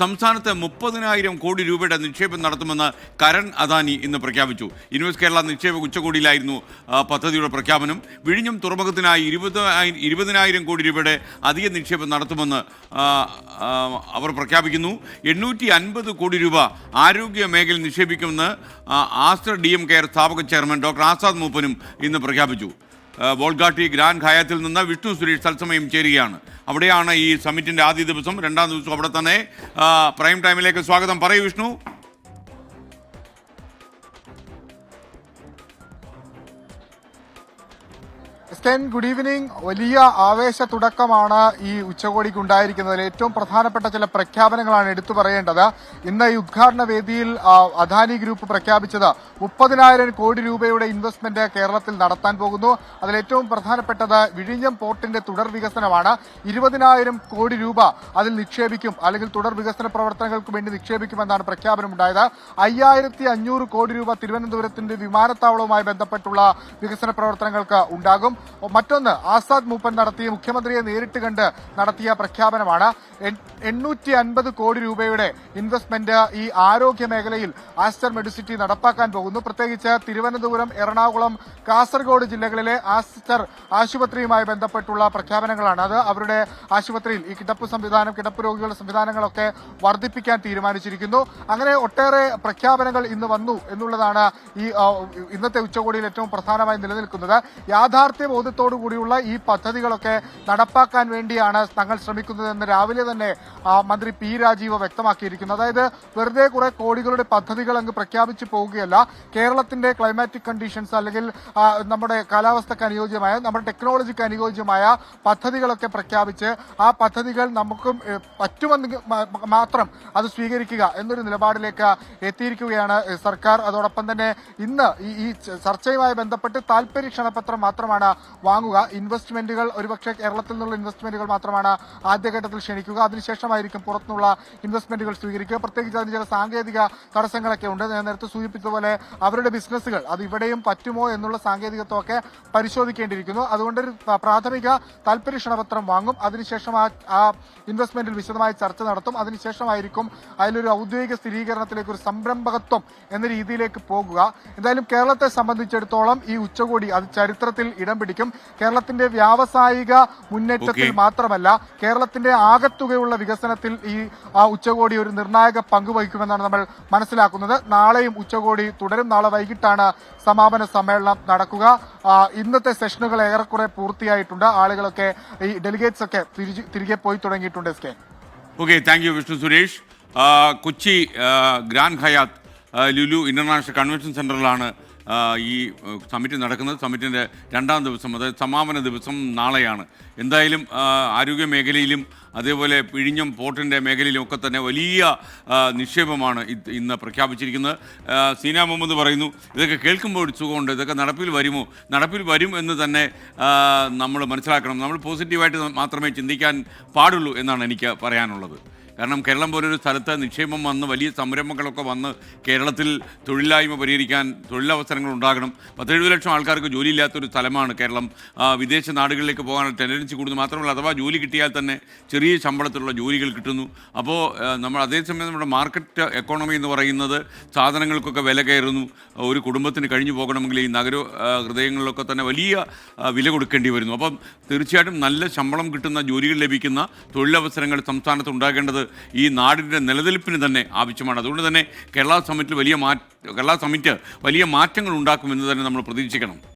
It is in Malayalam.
സംസ്ഥാനത്ത് മുപ്പതിനായിരം കോടി രൂപയുടെ നിക്ഷേപം നടത്തുമെന്ന് കരൺ അദാനി ഇന്ന് പ്രഖ്യാപിച്ചു. ഇൻവെസ്റ്റ് കേരള നിക്ഷേപ ഉച്ചകോടിയിലായിരുന്നു പദ്ധതിയുടെ പ്രഖ്യാപനം. വിഴിഞ്ഞും തുറമുഖത്തിനായി ഇരുപത് ഇരുപതിനായിരം കോടി രൂപയുടെ അധിക നിക്ഷേപം നടത്തുമെന്ന് അവർ പ്രഖ്യാപിക്കുന്നു. എണ്ണൂറ്റി അൻപത് കോടി രൂപ ആരോഗ്യ മേഖലയിൽ നിക്ഷേപിക്കുമെന്ന് ആസ്റ്റർ ഡി എം കെയർ സ്ഥാപക ചെയർമാൻ ഡോക്ടർ ആസാദ് മൂപ്പനും ഇന്ന് പ്രഖ്യാപിച്ചു. ആ, ബോൾഗാട്ടി ഗ്രാൻഡ് ഖായത്തിൽ നിന്ന് വിഷ്ണു സുരേഷ് തത്സമയം ചേരുകയാണ്. അവിടെയാണ് ഈ സമ്മിറ്റിന്റെ ആദ്യ ദിവസം. രണ്ടാം ദിവസം അവിടെ തന്നെ പ്രൈം ടൈമിലേക്ക് സ്വാഗതം. പറയൂ വിഷ്ണു. സ്റ്റെൻ good evening. വലിയ ആവേശ തുടക്കമാണ് ഈ ഉച്ചകോടിക്ക് ഉണ്ടായിരിക്കുന്നത്. ഏറ്റവും പ്രധാനപ്പെട്ട ചില പ്രഖ്യാപനങ്ങളാണ് എടുത്തു പറയേണ്ടത്. ഇന്ന് ഈ ഉദ്ഘാടന വേദിയിൽ അദാനി ഗ്രൂപ്പ് പ്രഖ്യാപിച്ചത് മുപ്പതിനായിരം കോടി രൂപയുടെ ഇൻവെസ്റ്റ്മെന്റ് കേരളത്തിൽ നടത്താൻ പോകുന്നു. അതിൽ ഏറ്റവും പ്രധാനപ്പെട്ടത് വിഴിഞ്ഞം പോർട്ടിന്റെ തുടർ വികസനമാണ്. ഇരുപതിനായിരം കോടി രൂപ അതിൽ നിക്ഷേപിക്കും അല്ലെങ്കിൽ തുടർ വികസന പ്രവർത്തനങ്ങൾക്ക് വേണ്ടി നിക്ഷേപിക്കുമെന്നാണ് പ്രഖ്യാപനം ഉണ്ടായത് അയ്യായിരത്തി കോടി രൂപ തിരുവനന്തപുരത്തിന്റെ വിമാനത്താവളവുമായി ബന്ധപ്പെട്ടുള്ള വികസന പ്രവർത്തനങ്ങൾക്ക് ഉണ്ടാകും. മറ്റൊന്ന് ആസാദ് മൂപ്പൻ നടത്തിയ മുഖ്യമന്ത്രിയെ നേരിട്ട് കണ്ട് നടത്തിയ പ്രഖ്യാപനമാണ്. എണ്ണൂറ്റി അൻപത് കോടി രൂപയുടെ ഇൻവെസ്റ്റ്മെന്റ് ഈ ആരോഗ്യ മേഖലയിൽ ആസ്റ്റർ മെഡിസിറ്റി നടപ്പാക്കാൻ പോകുന്നു. പ്രത്യേകിച്ച് തിരുവനന്തപുരം എറണാകുളം കാസർഗോഡ് ജില്ലകളിലെ ആസ്റ്റർ ആശുപത്രിയുമായി ബന്ധപ്പെട്ടുള്ള പ്രഖ്യാപനങ്ങളാണ്. അത് അവരുടെ ആശുപത്രിയിൽ ഈ കിടപ്പ് സംവിധാനം കിടപ്പ് രോഗികളുടെ സംവിധാനങ്ങളൊക്കെ വർദ്ധിപ്പിക്കാൻ തീരുമാനിച്ചിരിക്കുന്നു. അങ്ങനെ ഒട്ടേറെ പ്രഖ്യാപനങ്ങൾ ഇന്ന് വന്നു എന്നുള്ളതാണ് ഈ ഇന്നത്തെ ഉച്ചകോടിയിൽ ഏറ്റവും പ്രധാനമായി നിലനിൽക്കുന്നത്. യാഥാർത്ഥ്യ ബോധത്തോടു കൂടിയുള്ള ഈ പദ്ധതികളൊക്കെ നടപ്പാക്കാൻ വേണ്ടിയാണ് തങ്ങൾ ശ്രമിക്കുന്നതെന്ന് രാവിലെ തന്നെ മന്ത്രി പി രാജീവ് വ്യക്തമാക്കിയിരിക്കുന്നു. അതായത് വെറുതെ കുറെ കോടികളുടെ പദ്ധതികൾ അങ്ങ് പ്രഖ്യാപിച്ചു പോവുകയല്ല. കേരളത്തിന്റെ ക്ലൈമാറ്റിക് കണ്ടീഷൻസ് അല്ലെങ്കിൽ നമ്മുടെ കാലാവസ്ഥക്ക് അനുയോജ്യമായ നമ്മുടെ ടെക്നോളജിക്ക് അനുയോജ്യമായ പദ്ധതികളൊക്കെ പ്രഖ്യാപിച്ച് ആ പദ്ധതികൾ നമുക്കും പറ്റുമെന്ന് മാത്രം അത് സ്വീകരിക്കുക എന്നൊരു നിലപാടിലേക്ക് എത്തിയിരിക്കുകയാണ് സർക്കാർ. അതോടൊപ്പം തന്നെ ഇന്ന് ഈ ചർച്ചയുമായി ബന്ധപ്പെട്ട് താല്പര്യ ക്ഷണപത്രം മാത്രമാണ് വാങ്ങുക. ഇൻവെസ്റ്റ്മെന്റുകൾ ഒരുപക്ഷെ കേരളത്തിൽ നിന്നുള്ള ഇൻവെസ്റ്റ്മെന്റുകൾ മാത്രമാണ് ആദ്യഘട്ടത്തിൽ ക്ഷണിക്കുക. അതിനുശേഷമായിരിക്കും പുറത്തുനിന്നുള്ള ഇൻവെസ്റ്റ്മെന്റുകൾ സ്വീകരിക്കുക. പ്രത്യേകിച്ച് അതിന് ചില സാങ്കേതിക തടസ്സങ്ങളൊക്കെ ഉണ്ട്. ഞാൻ നേരത്തെ സൂചിപ്പിച്ചതുപോലെ അവരുടെ ബിസിനസ്സുകൾ അത് ഇവിടെയും പറ്റുമോ എന്നുള്ള സാങ്കേതികത്വമൊക്കെ പരിശോധിക്കേണ്ടിയിരിക്കുന്നു. അതുകൊണ്ട് ഒരു പ്രാഥമിക താല്പര്യ ക്ഷണപത്രം വാങ്ങും. അതിനുശേഷം ആ ഇൻവെസ്റ്റ്മെന്റിൽ വിശദമായ ചർച്ച നടത്തും. അതിനുശേഷമായിരിക്കും അതിലൊരു ഔദ്യോഗിക സ്ഥിരീകരണത്തിലേക്ക് ഒരു സംരംഭകത്വം എന്ന രീതിയിലേക്ക് പോകുക. എന്തായാലും കേരളത്തെ സംബന്ധിച്ചിടത്തോളം ഈ ഉച്ചകോടി അത് ചരിത്രത്തിൽ ഇടം പിടിക്കും. കേരളത്തിന്റെ വ്യാവസായിക മുന്നേറ്റത്തിൽ മാത്രമല്ല കേരളത്തിന്റെ ആകത്തുകയുള്ള വികസനത്തിൽ ഈ ആ ഉച്ചകോടി ഒരു നിർണായക പങ്ക് വഹിക്കുമെന്നാണ് നമ്മൾ മനസ്സിലാക്കുന്നത്. നാളെയും ഉച്ചകോടി തുടരും. നാളെ വൈകിട്ടാണ് സമാപന സമ്മേളനം നടക്കുക. ഇന്നത്തെ സെഷനുകൾ ഏറെക്കുറെ പൂർത്തിയായിട്ടുണ്ട്. ആളുകളൊക്കെ ഈ ഡെലിഗേറ്റ്സ് ഒക്കെ തിരികെ പോയി തുടങ്ങിയിട്ടുണ്ട് S K. Okay thank you Vishnu Suresh. Kochi Grand Hyatt Lulu International Convention സെന്ററിലാണ് ഈ സമിറ്റ് നടക്കുന്നത് സമ്മിറ്റിന്റെ രണ്ടാം ദിവസം അതായത് സമാപന ദിവസം നാളെയാണ്. എന്തായാലും ആരോഗ്യ മേഖലയിലും അതേപോലെ പിഴിഞ്ഞം പോർട്ടിന്റെ മേഖലയിലും ഒക്കെ തന്നെ വലിയ നിക്ഷേപമാണ് ഇന്ന് പ്രഖ്യാപിച്ചിരിക്കുന്നത്. സീന മുഹമ്മദ് പറയുന്നു ഇതൊക്കെ കേൾക്കുമ്പോൾ ഒരു സുഖമുണ്ട്. ഇതൊക്കെ നടപ്പിൽ വരുമോ? നടപ്പിൽ വരും എന്ന് തന്നെ നമ്മൾ മനസ്സിലാക്കണം. നമ്മൾ പോസിറ്റീവായിട്ട് മാത്രമേ ചിന്തിക്കാൻ പാടുള്ളൂ എന്നാണ് എനിക്ക് പറയാനുള്ളത്. കാരണം കേരളം പോലൊരു സ്ഥലത്ത് നിക്ഷേപം വന്ന് വലിയ സംരംഭങ്ങളൊക്കെ വന്ന് കേരളത്തിൽ തൊഴിലില്ലായ്മ പരിഹരിക്കാൻ തൊഴിലവസരങ്ങൾ ഉണ്ടാകണം. പത്തെഴുപത് ലക്ഷം ആൾക്കാർക്ക് ജോലിയില്ലാത്തൊരു സ്ഥലമാണ് കേരളം. വിദേശ നാടുകളിലേക്ക് പോകാൻ ടെൻഡൻസി കൂടുന്നു മാത്രമല്ല അഥവാ ജോലി കിട്ടിയാൽ തന്നെ ചെറിയ ശമ്പളത്തിലുള്ള ജോലികൾ കിട്ടുന്നു. അപ്പോൾ നമ്മൾ അതേസമയം നമ്മുടെ മാർക്കറ്റ് എക്കോണമി എന്ന് പറയുന്നത് സാധനങ്ങൾക്കൊക്കെ വില കയറുന്നു. ഒരു കുടുംബത്തിന് കഴിഞ്ഞു പോകണമെങ്കിൽ ഈ നഗര ഹൃദയങ്ങളിലൊക്കെ തന്നെ വലിയ വില കൊടുക്കേണ്ടി വരുന്നു. അപ്പം തീർച്ചയായിട്ടും നല്ല ശമ്പളം കിട്ടുന്ന ജോലികൾ ലഭിക്കുന്ന തൊഴിലവസരങ്ങൾ സംസ്ഥാനത്ത് ഉണ്ടാകേണ്ടത് ഈ നാടിന്റെ നിലനിൽപ്പിന് തന്നെ ആവശ്യമാണ്. അതുകൊണ്ട് തന്നെ കേരള സമ്മിറ്റിൽ വലിയ മാറ്റ കേരള സമ്മിറ്റ് വലിയ മാറ്റങ്ങൾ ഉണ്ടാക്കുമെന്ന് തന്നെ നമ്മൾ പ്രതീക്ഷിക്കണം.